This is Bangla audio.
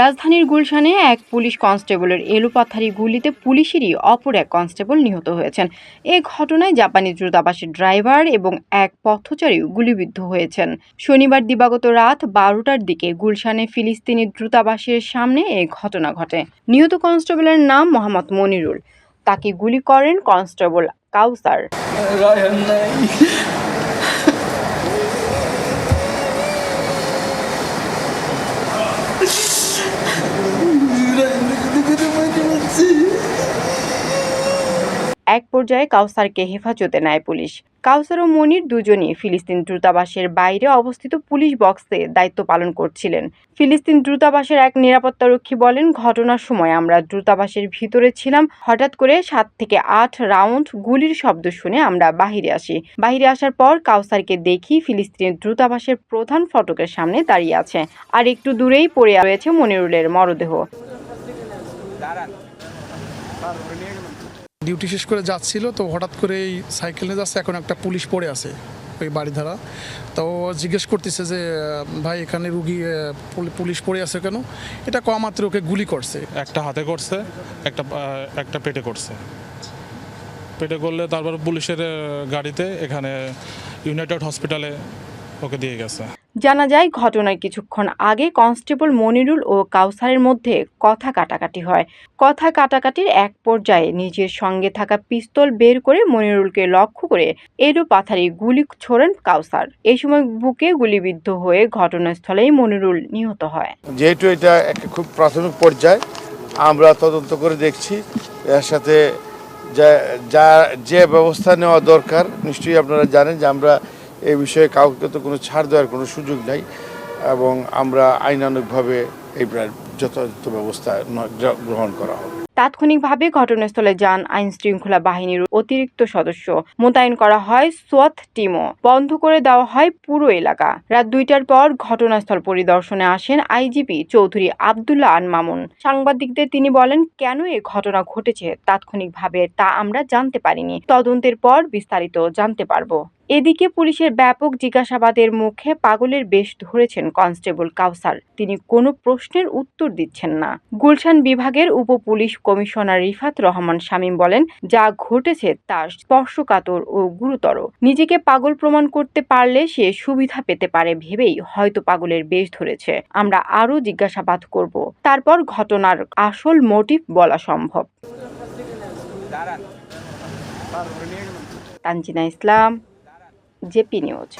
রাজধানীর গুলশানে এক পুলিশ কনস্টেবলের এলোপাথারি গুলিতে পুলিশেরই অপর এক কনস্টেবল নিহত হয়েছেন। এ ঘটনায় জাপানি দ্রুতাবাসের ড্রাইভার এবং এক পথচারীও গুলিবিদ্ধ হয়েছেন। শনিবার দিবাগত রাত বারোটার দিকে গুলশানে ফিলিস্তিনি দ্রুতাবাসের সামনে এ ঘটনা ঘটে। নিহত কনস্টেবলের নাম মোহাম্মদ মনিরুল। তাকে গুলি করেন কনস্টেবল কাউসার। এক পর্যায়ে কাউসারকে হেফাজতে নেয় পুলিশ। কাউসার ও মনির দুজনই ফিলিস্তিন দূতাবাসের বাইরে অবস্থিত পুলিশ বক্সে দায়িত্ব পালন করছিলেন। ফিলিস্তিন দূতাবাসের এক নিরাপত্তারক্ষী বলেন, ঘটনার সময় আমরা দূতাবাসের ভিতরে ছিলাম। হঠাৎ করে সাত থেকে আট রাউন্ড গুলির শব্দ শুনে আমরা বাহিরে আসি। বাহিরে আসার পর কাউসারকে দেখি ফিলিস্তিনের দূতাবাসের প্রধান ফটকের সামনে দাঁড়িয়ে আছে আর একটু দূরেই পড়ে রয়েছে মনিরুলের মরদেহ। ডিউটি শেষ করে যাচ্ছিল, তো হঠাৎ করে এই সাইকেল নিয়ে যাচ্ছে, এখন একটা পুলিশ পড়ে আছে ওই বাড়ি ধারা তো জিজ্ঞেস করতেছে যে, ভাই, এখানে রুগী পুলি- পুলিশ পড়ে আছে কেন? এটা কমাত্র ওকে গুলি করছে। একটা হাতে করছে, একটা একটা পেটে করছে। পেটে করলে তারপর পুলিশের গাড়িতে এখানে ইউনাইটেড হসপিটালে ওকে দিয়ে গেছে। জানা যায় ঘটনার কিছুক্ষণ আগে কনস্টেবল মনিরুল ও কাউসারের মধ্যে কথা কাটাকাটি হয়। কথা কাটাকাটির এক পর্যায়ে নিজের সঙ্গে থাকা পিস্তল বের করে মনিরুলকে লক্ষ্য করে এরও পাথারি গুলি ছোড়েন কাউসার। এই সময় বুকে গুলিবিদ্ধ হয়ে ঘটনাস্থলেই মনিরুল নিহত হয়। যেহেতু এটা একটা খুব প্রাথমিক পর্যায়ে, আমরা তদন্ত করে দেখছি। এর সাথে যা যা ব্যবস্থা নেওয়া দরকার, নিশ্চয়ই আপনারা জানেন যে আমরা এই বিষয়ে কাউকে তো কোনো ছাড় দেওয়ার কোনো সুযোগ নাই এবং আমরা আইনানুগভাবে এই যথাযথ ব্যবস্থা গ্রহণ করা হবে। তাৎক্ষণিকভাবে ঘটনাস্থলে যান আইন শৃঙ্খলা বাহিনীর অতিরিক্ত সদস্য। মোতায়েন করা হয় সোয়াত টিমও। বন্ধ করে দেওয়া হয় পুরো এলাকা। রাত দুইটার পর ঘটনাস্থল পরিদর্শনে আসেন আইজিপি চৌধুরী আবদুল্লাহ আন মামুন। সাংবাদিকদের তিনি বলেন, কেন এ ঘটনা ঘটেছে? তাৎক্ষণিকভাবে তা আমরা জানতে পারিনি। তদন্তের পর বিস্তারিত জানতে পারব। এদিকে পুলিশের ব্যাপক জিজ্ঞাসাবাদের মুখে পাগলের বেশ ধরেছেন কনস্টেবল কাউসার। তিনি কোনো প্রশ্নের উত্তর দিচ্ছেন না। গুলশান বিভাগের উপ পুলিশ কমিশনার রিফাত রহমান শামীম বলেন, যা ঘটেছে তা স্পর্শকাতর ও গুরুতর। নিজেকে পাগল প্রমাণ করতে পারলে সে সুবিধা পেতে পারে ভেবেই হয়তো পাগলের বেশ ধরেছে। আমরা আরও জিজ্ঞাসাবাদ করব। তারপর ঘটনার আসল মোটিভ বলা সম্ভব। Tanzina Islam, JP news.